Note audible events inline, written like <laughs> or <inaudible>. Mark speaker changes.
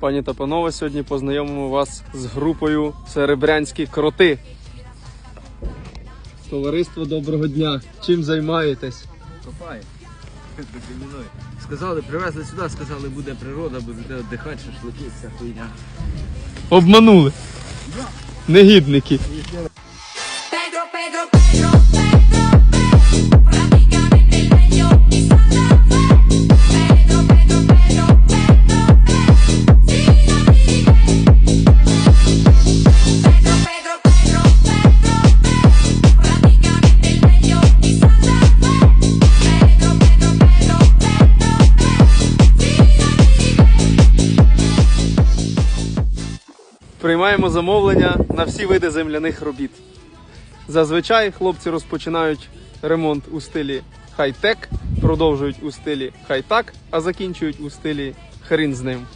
Speaker 1: Пані та панове, сьогодні познайомимо вас з групою Серебрянські кроти. Товариство доброго дня. Чим займаєтесь?
Speaker 2: Копає. <laughs> Сказали, привезли сюди, сказали, буде природа, будете віддихати, шашлики, вся хуйня.
Speaker 1: Обманули. Негідники. Приймаємо замовлення на всі види земляних робіт. Зазвичай хлопці розпочинають ремонт у стилі хай-тек, продовжують у стилі хай-так, а закінчують у стилі хрін з ним.